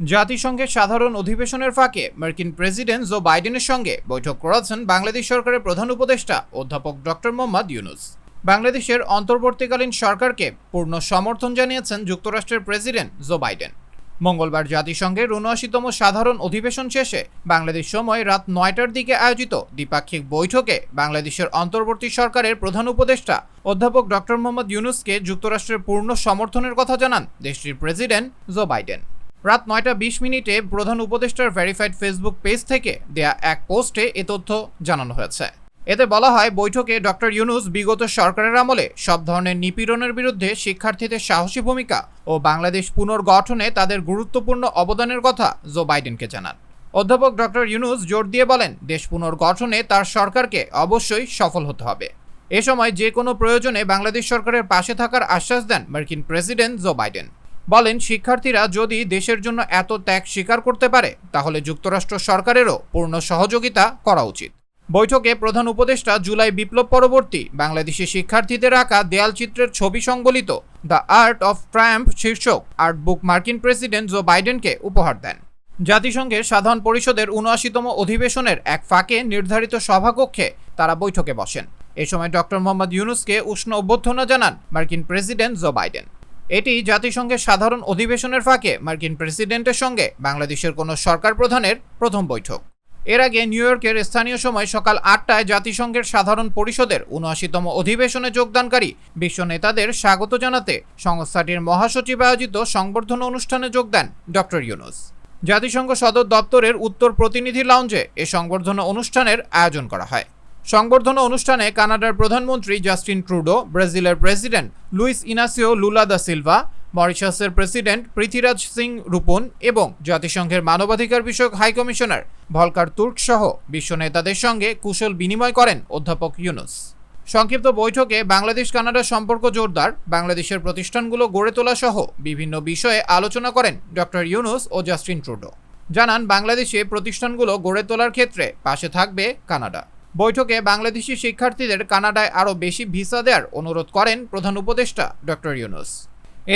জাতিসংঘের সাধারণ অধিবেশনের ফাঁকে মার্কিন প্রেসিডেন্ট জো বাইডেনের সঙ্গে বৈঠক করেছেন বাংলাদেশ সরকারের প্রধান উপদেষ্টা অধ্যাপক ডক্টর মোহাম্মদ ইউনুস। বাংলাদেশের অন্তর্বর্তীকালীন সরকারকে পূর্ণ সমর্থন জানিয়েছেন যুক্তরাষ্ট্রের প্রেসিডেন্ট জো বাইডেন। মঙ্গলবার জাতিসংঘের উনআশিতম সাধারণ অধিবেশন শেষে বাংলাদেশ সময় রাত নয়টার দিকে আয়োজিত দ্বিপাক্ষিক বৈঠকে বাংলাদেশের অন্তর্বর্তী সরকারের প্রধান উপদেষ্টা অধ্যাপক ডক্টর মোহাম্মদ ইউনুসকে যুক্তরাষ্ট্রের পূর্ণ সমর্থনের কথা জানান দেশটির প্রেসিডেন্ট জো বাইডেন। রাত নয়টা বিশ মিনিটে প্রধান উপদেষ্টার ভেরিফাইড ফেসবুক পেজ থেকে দেয়া এক পোস্টে এ তথ্য জানানো হয়েছে। এতে বলা হয়, বৈঠকে ডক্টর ইউনুস বিগত সরকারের আমলে সব ধরনের নিপীড়নের বিরুদ্ধে শিক্ষার্থীদের সাহসী ভূমিকা ও বাংলাদেশ পুনর্গঠনে তাদের গুরুত্বপূর্ণ অবদানের কথা জো বাইডেনকে জানান। অধ্যাপক ডক্টর ইউনুস জোর দিয়ে বলেন, দেশ পুনর্গঠনে তার সরকারকে অবশ্যই সফল হতে হবে। এ সময় যে কোনো প্রয়োজনে বাংলাদেশ সরকারের পাশে থাকার আশ্বাস দেন মার্কিন প্রেসিডেন্ট জো বাইডেন। বলেন, শিক্ষার্থীরা যদি দেশের জন্য এত ত্যাগ স্বীকার করতে পারে, তাহলে যুক্তরাষ্ট্র সরকারেরও পূর্ণ সহযোগিতা করা উচিত। বৈঠকে প্রধান উপদেষ্টা জুলাই বিপ্লব পরবর্তী বাংলাদেশি শিক্ষার্থীদের আঁকা দেয়ালচিত্রের ছবি সংবলিত দ্য আর্ট অফ ট্রায়াম্প শীর্ষক আর্ট বুক মার্কিন প্রেসিডেন্ট জো বাইডেনকে উপহার দেন। জাতিসংঘের সাধারণ পরিষদের উনআশিতম অধিবেশনের এক ফাঁকে নির্ধারিত সভাকক্ষে তারা বৈঠকে বসেন। এ সময় ডক্টর মোহাম্মদ ইউনুসকে উষ্ণ অভ্যর্থনা জানান মার্কিন প্রেসিডেন্ট জো বাইডেন। এটি জাতিসংঘের সাধারণ অধিবেশনের ফাঁকে মার্কিন প্রেসিডেন্টের সঙ্গে বাংলাদেশের কোনো সরকার প্রধানের প্রথম বৈঠক। এর আগে নিউ ইয়র্কের স্থানীয় সময় সকাল আটটায় জাতিসংঘের সাধারণ পরিষদের উনআশিতম অধিবেশনে যোগদানকারী বিশ্ব নেতাদের স্বাগত জানাতে সংস্থাটির মহাসচিব আয়োজিত সংবর্ধনা অনুষ্ঠানে যোগ দেন ডক্টর ইউনুস। জাতিসংঘ সদর দপ্তরের উত্তর প্রতিনিধি লাউঞ্জে এ সংবর্ধনা অনুষ্ঠানের আয়োজন করা হয়। সংবর্ধনা অনুষ্ঠানে কানাডার প্রধানমন্ত্রী জাস্টিন ট্রুডো, ব্রাজিলের president Luis Inacio Lula da Silva, মরিশাসের president Prithviraj Singh Roopun এবং জাতিসংঘের মানবাধিকার বিষয়ক হাইকমিশনার ভলকার তুর্ক সহ বিশ্ব নেতাদের সঙ্গে কুশল বিনিময় করেন অধ্যাপক ইউনুস। সংক্ষিপ্ত বৈঠকে বাংলাদেশ কানাডা সম্পর্ক জোরদার, বাংলাদেশের প্রতিষ্ঠানগুলো গড়ে তোলা সহ বিভিন্ন বিষয়ে আলোচনা করেন ডক্টর ইউনুস ও জাস্টিন ট্রুডো। জানান, বাংলাদেশে প্রতিষ্ঠানগুলো গড়ে তোলার ক্ষেত্রে পাশে থাকবে কানাডা। বৈঠকে বাংলাদেশি শিক্ষার্থীদের কানাডায় আরও বেশি ভিসা দেওয়ার অনুরোধ করেন প্রধান উপদেষ্টা ডক্টর ইউনুস।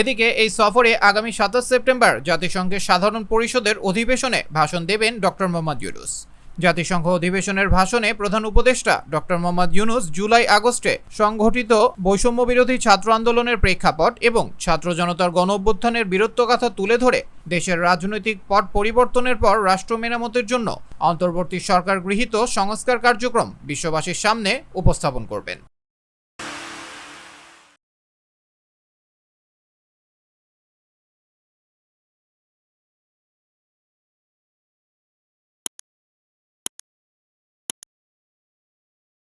এদিকে এই সফরে আগামী সাতাশ সেপ্টেম্বর জাতিসংঘের সাধারণ পরিষদের অধিবেশনে ভাষণ দেবেন ডক্টর মোহাম্মদ ইউনুস। জাতিসংঘ অধিবেশনের ভাষণে প্রধান উপদেষ্টা ডক্টর মোহাম্মদ ইউনুস জুলাই আগস্টে সংঘটিত বৈষম্য বিরোধী ছাত্র আন্দোলনের প্রেক্ষাপট এবং ছাত্র জনতার গণ অভ্যুত্থানের কথা তুলে ধরে দেশের রাজনৈতিক পট পরিবর্তনের পর রাষ্ট্র মেরামতের জন্য অন্তর্বর্তী সরকার গৃহীত সংস্কার কার্যক্রম বিশ্ববাসীর সামনে উপস্থাপন করবেন।